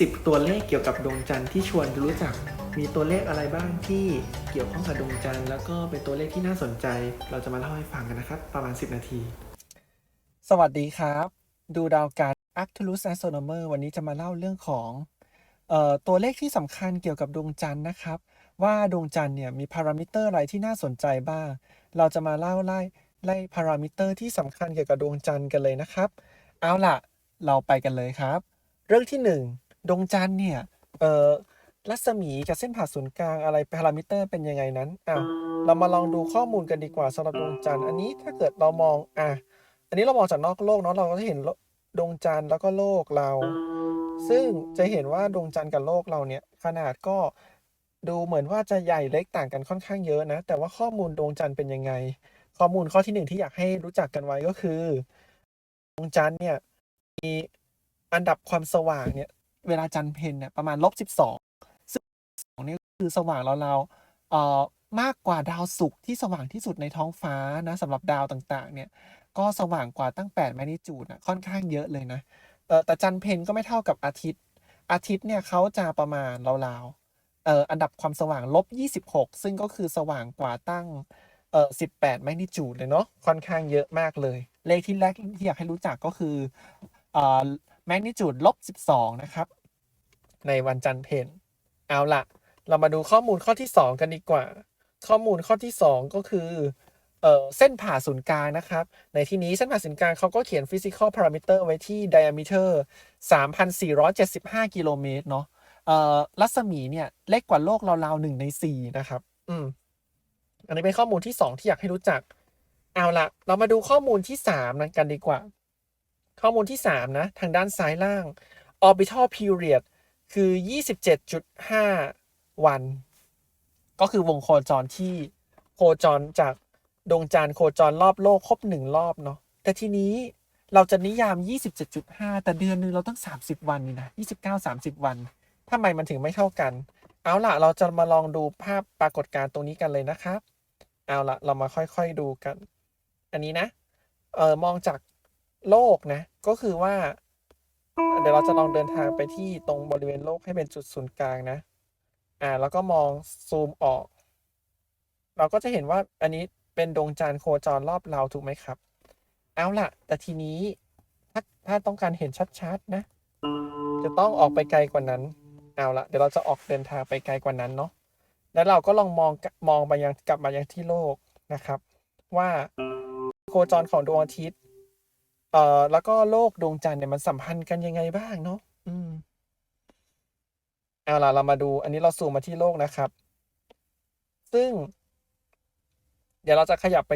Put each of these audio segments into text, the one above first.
10 ตัวเลขเกี่ยวกับดวงจันทร์ที่ชวนรู้จัก มีตัวเลขอะไรบ้างที่เกี่ยวข้องกับดวงจันทร์แล้วก็เป็นตัวเลขที่น่าสนใจ เราจะมาเล่าให้ฟังกันนะครับ ประมาณ 10 นาที สวัสดีครับ ดูดาวการ Arcturus Astronomer วันนี้จะมาเล่าเรื่องของออตัวเลขที่สำคัญเกี่ยวกับดวงจันทร์นะครับ ว่าดวงจันทร์เนี่ยมีพารามิเตอร์อะไรที่น่าสนใจบ้าง เราจะมาเล่าไล่ไล่พารามิเตอร์ที่สำคัญเกี่ยวกับดวงจันทร์กันเลยนะครับ เอาล่ะ เราไปกันเลยครับ เรื่องที่หนึ่ง ดวงจันทร์เนี่ย เอ่อ รัศมีกับเส้นผ่าศูนย์กลางอะไรพารามิเตอร์เป็นยังไงนั้น อะ เรามาลองดูข้อมูลกันดีกว่าสำหรับดวงจันทร์ อันนี้ถ้าเกิดเรามอง อะ อันนี้เรามองจากนอกโลกเนาะ เราก็จะเห็นโลดวงจันทร์แล้วก็โลกเรา ซึ่งจะเห็นว่าดวงจันทร์กับโลกเราเนี่ย ขนาดก็ดูเหมือนว่าจะใหญ่เล็กต่างกันค่อนข้างเยอะนะ แต่ว่าข้อมูลดวงจันทร์เป็นยังไง ข้อมูลข้อที่หนึ่งที่อยากให้รู้จักกันไว้ก็คือ ดวงจันทร์เนี่ยมีอันดับความสว่างเนี่ย เวลาจันเพ็ญเนี่ยประมาณลบสิบสองซึ่งสองนี่คือสว่างราวๆเอ่อมากกว่าดาวศุกร์ที่สว่างที่สุดในท้องฟ้านะสำหรับดาวต่างๆ เนี่ย ก็สว่างกว่าตั้ง8แมกนิจูดนะค่อนข้างเยอะเลยนะเออแต่จันเพนก็ไม่เท่ากับอาทิตย์ อาทิตย์เนี่ยเขาจะประมาณราวๆเอ่ออันดับความสว่างลบ26 ซึ่งก็คือสว่างกว่าตั้งเอ่อ18แมกนิจูดเลยเนาะค่อนข้างเยอะมากเลย เลขที่แรกที่อยากให้รู้จักก็คือเอ่อ แมกนิจูดลบ12 นะครับ ในวันจันทร์เพนเอาละเรามาดูข้อมูลข้อที่ 2 กันดีกว่า ข้อมูลข้อที่ 2 ก็คือเเส้นผ่าศูนย์กลางนะครับ ในที่นี้เส้นผ่าศูนย์กลางเขาก็เขียน physical parameter ไว้ที่ diameter 3,475 กิโลเมตรเนาะรัศมีเนี่ยเล็กกว่าโลกราวๆหนึ่งในสี่นะครับ อืม อันนี้เป็นข้อมูลที่2ที่อยากให้รู้จัก เอาละเรามาดูข้อมูลที่3นะกันดีกว่า ข้อมูลที่ 3 นะ ทางด้านซ้ายล่าง orbital period คือ 27.5 วัน ก็คือวงโคจรที่โคจรจากดวงจันทร์โคจรรอบโลกครบหนึ่งรอบเนาะแต่ทีนี้เราจะนิยาม 27.5 แต่เดือนนึงเราต้อง 30 วันนี่นะ 29 30 วันทำไมมันถึงไม่เท่ากัน เอาล่ะ เราจะมาลองดูภาพปรากฏการณ์ตรงนี้กันเลยนะครับ เอาล่ะ เรามาค่อยๆดูกัน อันนี้นะ เออมองจาก โลกนะ ก็คือว่า เดี๋ยวเราจะลองเดินทางไปที่ตรงบริเวณโลกให้เป็นจุดศูนย์กลางนะ อ่า แล้วก็มองซูมออก เราก็จะเห็นว่าอันนี้เป็นดวงจันทร์โคจรรอบเราถูกไหมครับ เอาล่ะ แต่ทีนี้ถ้าถ้าต้องการเห็นชัดๆนะ จะต้องออกไปไกลกว่านั้น เอาล่ะ เดี๋ยวเราจะออกเดินทางไปไกลกว่านั้นเนาะ แล้วเราก็ลองมองมองไปยังกลับมายังที่โลกนะครับ ว่าโคจรของดวงอาทิตย์ เอ่อแล้วก็โลกดวงจันทร์เนี่ยมันสัมพันธ์กันยังไงบ้างเนาะอืมเอาล่ะเรามาดู อันนี้เราซูมมาที่โลกนะครับ ซึ่ง เดี๋ยวเราจะขยับไป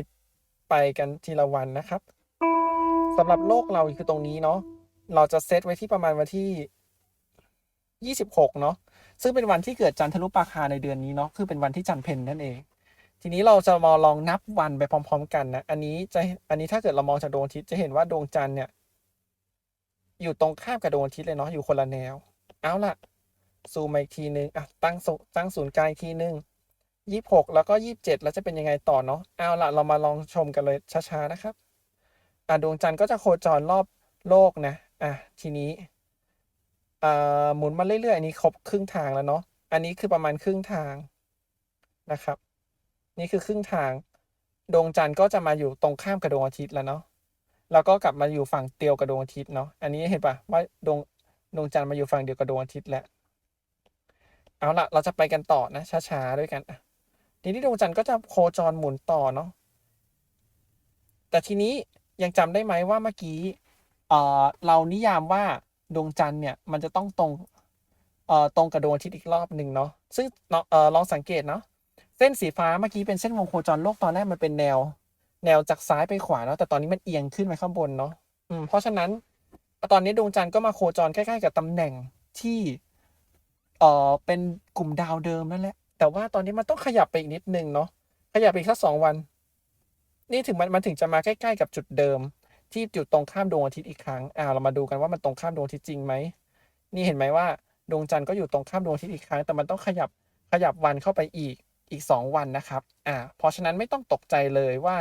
ไปกันทีละวันนะครับสำหรับโลกเราคือตรงนี้เนาะเราจะเซตไว้ที่ประมาณวันที่ 26 เนาะซึ่งเป็นวันที่เกิดจันทรุปราคาในเดือนนี้เนาะคือเป็นวันที่จันทร์เพ็ญนั่นเอง ทีนี้เราจะมาลองนับวันไปพร้อม ๆ กันนะ อันนี้จะ อันนี้ถ้าเกิดเรามองจากดวงอาทิตย์จะเห็นว่าดวงจันทร์เนี่ย อยู่ตรงข้ามกับดวงอาทิตย์เลยเนาะ อยู่คนละแนว เอาล่ะ ซูมมาอีกทีนึง อะ ตั้งตั้งศูนย์กลางอีกทีนึงยี่สิบหกแล้วก็ยี่สิบเจ็ดแล้วจะเป็นยังไงต่อเนาะ เอาล่ะ เรามาลองชมกันเลยช้าๆนะครับ อะดวงจันทร์ก็จะโคจรรอบโลกนะ อะ ทีนี้ อ่า หมุนมาเรื่อยๆ อันนี้ครบครึ่งทางแล้วเนาะ อันนี้คือประมาณครึ่งทางนะครับ นี่คือครึ่งทาง ดวงจันทร์ก็จะมาอยู่ตรงข้ามกับดวงอาทิตย์แล้วเนาะแล้วก็กลับมาอยู่ฝั่งเดียวกับดวงอาทิตย์เนาะอันนี้เห็นปะว่าดวงดวงจันทร์มาอยู่ฝั่งเดียวกับดวงอาทิตย์แล้วเอาละเราจะไปกันต่อนะช้าๆด้วยกันอ่ทีนี้ดวงจันทร์ก็จะโคจรหมุนต่อเนาะแต่ทีนี้ยังจำได้ไหมว่าเมื่อกี้เออเรานิยามว่าดวงจันทร์เนี่ยมันจะต้องตรงเอ่อตรงกับดวงอาทิตย์อีกรอบหนึ่งเนาะซึ่งเออลองสังเกตเนาะ เส้นสีฟ้าเมื่อกี้เป็นเส้นวงโคจรโลกตอนแรกมันเป็นแนว แนวจากซ้ายไปขวาเนาะแต่ตอนนี้มันเอียงขึ้นไปข้างบนเนาะอืมเพราะฉะนั้นตอนนี้ดวงจันทร์ก็มาโคจรใกล้ๆกับตำแหน่งที่เอ่อเป็นกลุ่มดาวเดิมนั่นแหละ แต่ว่าตอนนี้มันต้องขยับไปอีกนิดนึงเนาะขยับไปอีกสักสองวัน นี่ถึงมันมันถึงจะมาใกล้ๆกับจุดเดิม ที่อยู่ตรงข้ามดวงอาทิตย์อีกครั้งอ่าเรามาดูกันว่ามันตรงข้ามดวงอาทิตย์จริงไหมนี่เห็นไหมว่าดวงจันทร์ก็อยู่ตรงข้ามดวงอาทิตย์อีกครั้งแต่มันต้องขยับขยับวันเข้าไปอีก อีกสองวันนะครับอ่าเพราะฉะนั้นไม่ต้องตกใจเลยว่า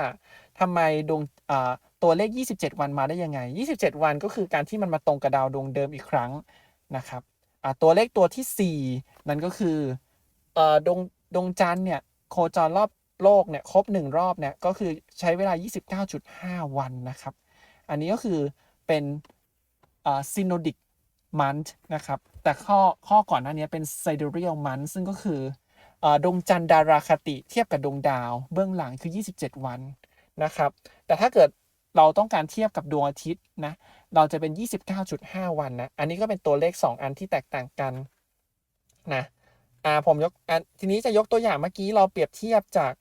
ทำไมดวงอ่าตัวเลข 27 วันมาได้ยังไง 27 วันก็คือการที่มันมาตรงกับดาวดวงเดิมอีกครั้งนะครับอ่าตัวเลขตัวที่ 4 นั่นก็คือเอ่อดวงดวงจันทร์เนี่ยโคจรรอบโลกเนี่ยครบ 1 รอบเนี่ยก็คือใช้เวลา 29.5 วันนะครับ อันนี้ก็คือเป็นอ่า synodic month นะครับแต่ข้อข้อก่อนหน้านี้เป็น sidereal month ซึ่งก็คือ ดวงจันทร์ดาราคติเทียบกับดวงดาว เบื้องหลังคือ 27 วันนะครับ แต่ถ้าเกิดเราต้องการเทียบกับดวงอาทิตย์นะเราจะเป็น 29.5 วันนะ อันนี้ก็เป็นตัวเลข 2 อันที่แตกต่างกันนะอ่าผมยกอันทีนี้จะยกตัวอย่างเมื่อกี้เราเปรียบเทียบจาก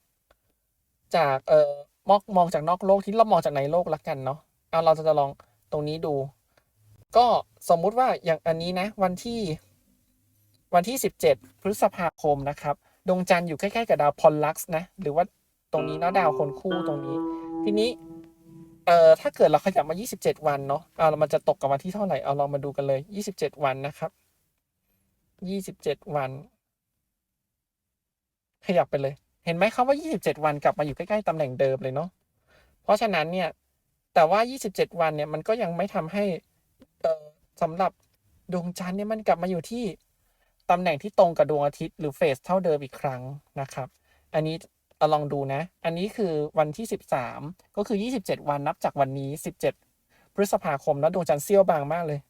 จากเอ่อมองมองจากนอกโลกที่เรามองจากในโลกละกันเนาะเอาเราจะจะลองตรงนี้ดู ก็สมมุติว่าอย่างอันนี้นะ วันที่วันที่ 17 พฤษภาคมนะครับ ดวงจันทร์อยู่ใกล้ๆกับดาวพอลลักซ์นะ หรือว่าตรงนี้เนาะดาวคนคู่ตรงนี้ ทีนี้เอ่อถ้าเกิดเราขยับมา 27 วันเนาะเอาเรามันจะตกกับวันที่เท่าไหร่เอาลองมาดูกันเลย 27 วันนะครับ 27 วัน ขยับไปเลย เห็นไหมครับว่า 27 วันกลับมาอยู่ใกล้ๆตำแหน่งเดิมเลยเนาะเพราะฉะนั้นเนี่ย แต่ว่า 27 วันเนี่ยมันก็ยังไม่ทำให้เอ่อสำหรับดวงจันทร์เนี่ยมันกลับมาอยู่ที่ ตำแหน่งที่ตรงกับดวงอาทิตย์หรือเฟสเท่าเดิมอีกครั้งนะครับ อันนี้เอาลองดูนะ อันนี้คือวันที่ 13 ก็คือ 27 วันนับจากวันนี้ 17 พฤษภาคมแล้วดวงจันทร์เสี้ยวบางมากเลย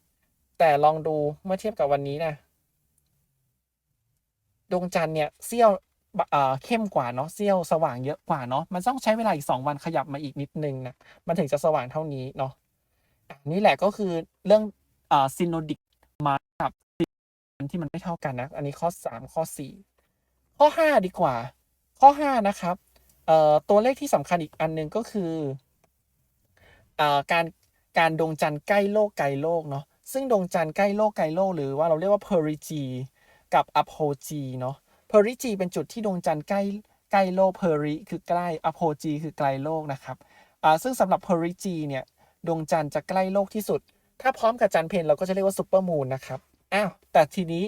แต่ลองดูเมื่อเทียบกับวันนี้นะดวงจันทร์เนี่ยเสี้ยวเอ่อเข้มกว่าเนาะเสี้ยวสว่างเยอะกว่าเนาะมันต้องใช้เวลาอีก 2 วันขยับมาอีกนิดนึงนะมันถึงจะสว่างเท่านี้เนาะอะนี่แหละก็คือเรื่องอ่าซินโนดิกมากับ ที่มันไม่เท่ากันนะ อันนี้ข้อ 3 ข้อ 4 ข้อ 5 ดีกว่า ข้อ 5 นะครับตัวเลขที่สำคัญอีกอันหนึ่งก็คืออการการดวงจันทร์ใกล้โลกไกลโลกเนาะซึ่งดวงจันทร์ใกล้โลกไกลโลกหรือว่าเราเรียกว่า perigee กับ apogee เนาะ perigee เป็นจุดที่ดวงจันทร์ใกล้ใกล้โลก peri คือใกล้ apogee คือไกลโลกนะครับซึ่งสำหรับ perigee เนี่ยดวงจันทร์จะใกล้โลกที่สุด ถ้าพร้อมกับจันทร์เพนเราก็จะเรียกว่า super moon นะครับ อ้าวแต่ทีนี้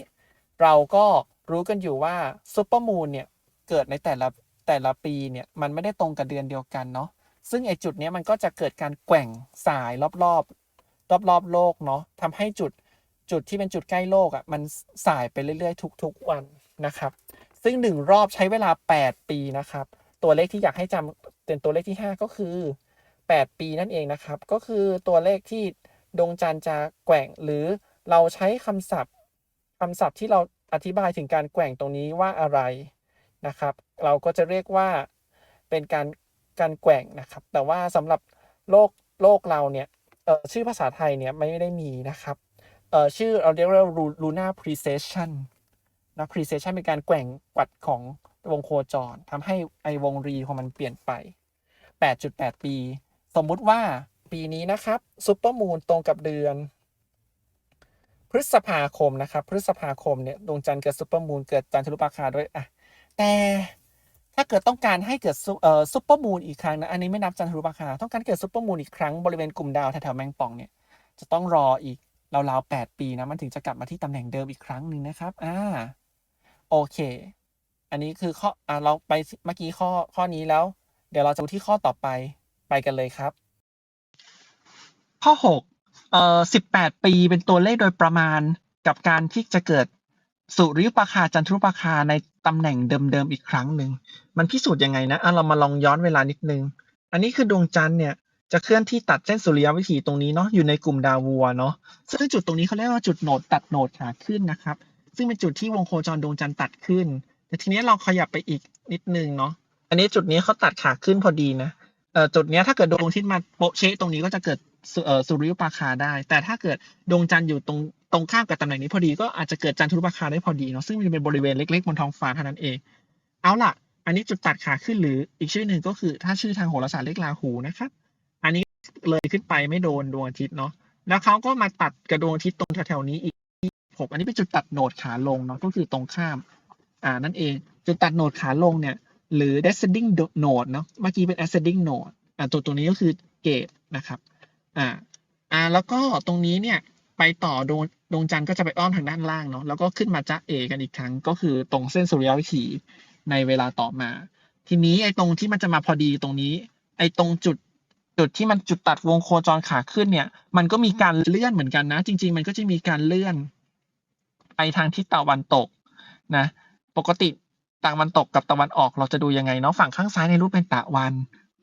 เราก็รู้กันอยู่ว่า super moon เนี่ยเกิดในแต่ละแต่ละปีเนี่ยมันไม่ได้ตรงกับเดือนเดียวกันเนาะซึ่งไอจุดเนี้ยมันก็จะเกิดการแกว่งสายรอบๆรอบๆโลกเนาะทำให้จุดจุดที่เป็นจุดใกล้โลกอะ่ะมันสายไปเรื่อยๆ ทุกๆวันนะครับ ซึ่งหนึ่งรอบใช้เวลา 8 ปีนะครับ ตัวเลขที่อยากให้จำเป็นตัวเลขที่ 5 ก็คือ 8 ปีนั่นเองนะครับ ก็คือตัวเลขที่ดวงจันทร์จะแกว่งหรือ เราใช้คำศัพท์คำศัพท์ที่เราอธิบายถึงการแกว่งตรงนี้ว่าอะไรนะครับ เราก็จะเรียกว่าเป็นการการแกว่งนะครับ แต่ว่าสำหรับโลกโลกเราเนี่ยชื่อภาษาไทยเนี่ยไม่ได้มีนะครับชื่อเราเรียกว่า lunar precession นะ precession เป็นการแกว่งกวัดของวงโคจรทำให้ไอวงรีของมันเปลี่ยนไป 8.8 ปี สมมุติว่าปีนี้นะครับซุปเปอร์มูนตรงกับเดือน พฤษภาคมนะครับ พฤษภาคมเนี่ยดวงจันทร์เกิดซุปเปอร์มูนเกิดจันทรุปราคาด้วยอะแต่ถ้าเกิดต้องการให้เกิดซุเอ่อซุปเปอร์มูนอีกครั้งนะ อันนี้ไม่นับจันทรุปราคา ต้องการเกิดซุปเปอร์มูนอีกครั้งบริเวณกลุ่มดาวแถวๆแมงป่องเนี่ยจะต้องรออีกราวๆ8ปีนะ มันถึงจะกลับมาที่ตำแหน่งเดิมอีกครั้งหนึ่งนะครับ อ่า โอเค อันนี้คือข้ออ่าเราไปเมื่อกี้ข้อข้อนี้แล้ว เดี๋ยวเราจะดูที่ข้อต่อไป ไปกันเลยครับ ข้อ 6 เอ่อ18ปีเป็นตัวเลขโดยประมาณกับการที่จะเกิดสุริยุปราคาจันทรุปราคาในตำแหน่งเดิมๆอีกครั้งหนึ่งมันพิสูจน์ยังไงนะอะเรามาลองย้อนเวลานิดนึง อันนี้คือดวงจันทร์เนี่ยจะเคลื่อนที่ตัดเส้นสุริยวิถีตรงนี้เนาะอยู่ในกลุ่มดาววัวเนาะซึ่งจุดตรงนี้เขาเรียกว่าจุดโหนดตัดโหนดขาขึ้นนะครับ ซึ่งเป็นจุดที่วงโคจรดวงจันทร์ตัดขึ้น แต่ทีนี้เราขยับไปอีกนิดนึงเนาะอันนี้จุดนี้เขาตัดขาขึ้นพอดีนะ จุดเนี้ยถ้าเกิดดวงอาทิตย์มาโปะเชะตรงนี้ก็จะเกิดสุเอ่อสุริยุปราคาได้ แต่ถ้าเกิดดวงจันทร์อยู่ตรงตรงข้ามกับตำแหน่งนี้พอดีก็อาจจะเกิดจันทรุปราคาได้พอดีเนาะซึ่งมันจะเป็นบริเวณเล็กๆบนท้องฟ้าเท่านั้นเอง เอาล่ะ อันนี้จุดตัดขาขึ้นหรืออีกชื่อหนึ่งก็คือ ถ้าชื่อทางโหราศาสตร์เรียกราหูนะครับ อันนี้เลยขึ้นไปไม่โดนดวงอาทิตย์เนาะแล้วเขาก็มาตัดกับดวงอาทิตย์ตรงแถวๆนี้อีกผมอันนี้เป็นจุดตัดโหนดขาลงเนาะก็คือตรงข้าม อ่านั่นเอง จุดตัดโหนดขาลงเนี่ย หรือ descending node เนาะเมื่อกี้เป็น ascending node อ่าตัวตัวนี้ก็คือเกตนะครับอ่าอ่าแล้วก็ตรงนี้เนี่ยไปต่อดวงดวงจันทร์ก็จะไปอ้อมทางด้านล่างเนาะแล้วก็ขึ้นมาจ้าเอกันอีกครั้ง ก็คือตรงเส้นสุริยวิถีในเวลาต่อมา ทีนี้ไอ้ตรงที่มันจะมาพอดีตรงนี้ ไอ้ตรงจุดจุดที่มันจุดตัดวงโคจรขาขึ้นเนี่ย มันก็มีการเลื่อนเหมือนกันนะ จริง ๆ มันก็จะมีการเลื่อน ไปทางทิศตะวันตกนะ ปกติ ตะวันตกกับตะวันออกเราจะดูยังไงเนาะฝั่งข้างซ้ายในรูปเป็นตะวัน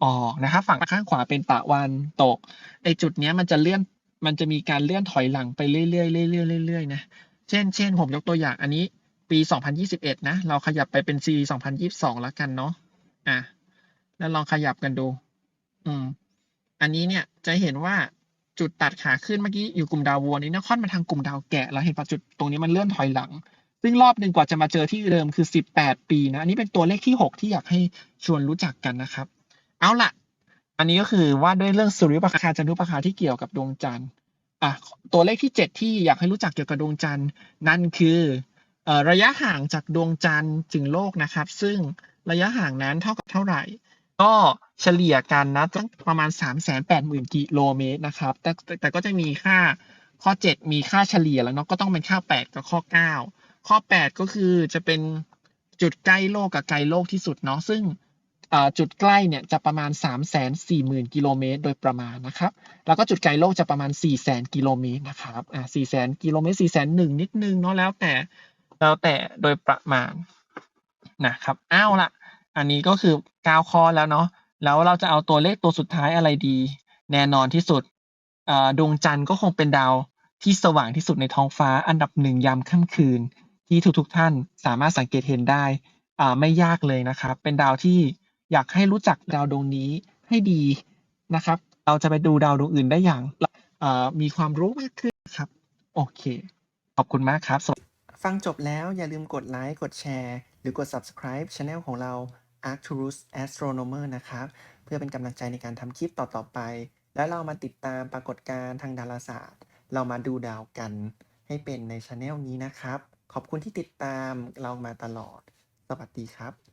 ออกนะครับฝั่งข้างขวาเป็นตะวันตกไอจุดเนี้ยมันจะเลื่อนมันจะมีการเลื่อนถอยหลังไปเรื่อยๆเรื่อยๆเรื่อยๆนะเช่นเช่นผมยกตัวอย่างอันนี้ปี 2021 นะ เราขยับไปเป็น C 2022 แล้วกันเนาะอะแล้วลองขยับกันดู อืม อันนี้เนี่ยจะเห็นว่าจุดตัดขาขึ้นเมื่อกี้อยู่กลุ่มดาววัวนี้นะค่อนมาทางกลุ่มดาวแกะแล้วเห็นปะจุดตรงนี้มันเลื่อนถอยหลัง ซึ่งรอบหนึ่งกว่าจะมาเจอที่เดิมคือ 18 ปีนะ อันนี้เป็นตัวเลขที่ 6 ที่อยากให้ชวนรู้จักกันนะครับ เอาละอันนี้ก็คือว่าด้วยเรื่องสุริยุปราคาจันทรุปราคาที่เกี่ยวกับดวงจันทร์อะตัวเลขที่ 7 ที่อยากให้รู้จักเกี่ยวกับดวงจันทร์นั่นคืออระยะห่างจากดวงจันทร์ถึงโลกนะครับ ซึ่งระยะห่างนั้นเท่ากับเท่าไหร่ ก็เฉลี่ยกันนะตั้งประมาณ 3 8 0 0 0 0กิโลเมตรนะครับแต่แต่แต่ก็จะมีค่าข้อ 7 มีค่าเฉลี่ยแล้วเนาะก็ต้องเป็นค่า 8 กับข้อ 9 ข้อ 8 ก็คือจะเป็นจุดใกล้โลกกับไกลโลกที่สุดเนาะซึ่งจุดใกล้เนี่ยจะประมาณ 3 4 0 0 0 0 กิโลเมตรโดยประมาณนะครับ แล้วก็จุดไกลโลกจะประมาณ 4 0 0 0 0 0 กิโลเมตรนะครับอ่า4 0 0 0 0 กิโลเมตร 4 0 0 0 0 1 นิดนึงเนาะแล้วแต่แล้วแต่โดยประมาณนะครับอ้าวละอันนี้ก็คือ9ข้อแล้วเนาะแล้วเราจะเอาตัวเลขตัวสุดท้ายอะไรดี แน่นอนที่สุดอ่าดวงจันทร์ก็คงเป็นดาวที่สว่างที่สุดในท้องฟ้าอันดับหนึ่งยามค่ำคืน ที่ทุกๆท่านสามารถสังเกตเห็นได้อ่าไม่ยากเลยนะครับ เป็นดาวที่อยากให้รู้จักดาวดวงนี้ให้ดีนะครับ เราจะไปดูดาวดวงอื่นได้อย่างมีความรู้มากขึ้นครับ โอเค ขอบคุณมากครับ ฟังจบแล้วอย่าลืมกดไลค์กดแชร์ หรือกด subscribe channel ของเรา Arcturus Astronomer นะครับ เพื่อเป็นกำลังใจในการทำคลิปต่อๆไป แล้วเรามาติดตามปรากฏการณ์ทางดาราศาสตร์ เรามาดูดาวกันให้เป็นในช anel นี้นะครับ ขอบคุณที่ติดตามเรามาตลอด สวัสดีครับ